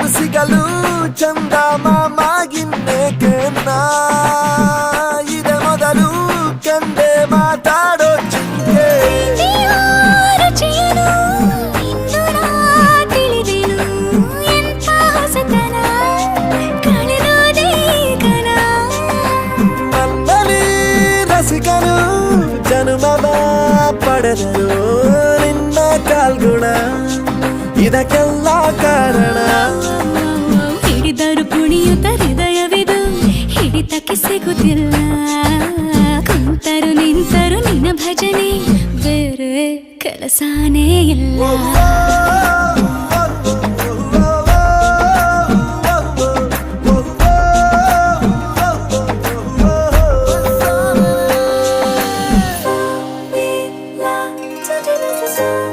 గుసిగలు చందా మాగిందే కన్నా. ఇదే మొదలు కందే మాట్లాడొచ్చిందే. నిన్న కాల్గుణ. ಇದಕ್ಕೆಲ್ಲ ಕಾರಣ ಹಿಡಿದರು ಕುಣಿಯುತ್ತ ಹೃದಯವಿದು ಹಿಡಿತಕ್ಕೆ ಸಿಗುತ್ತಿಲ್ಲ ಕುಂತರು ನಿಂತರು ನಿನ್ನ ಭಜನೆ ಬೇರೆ ಕೆಲಸನೇ ಇಲ್ಲ So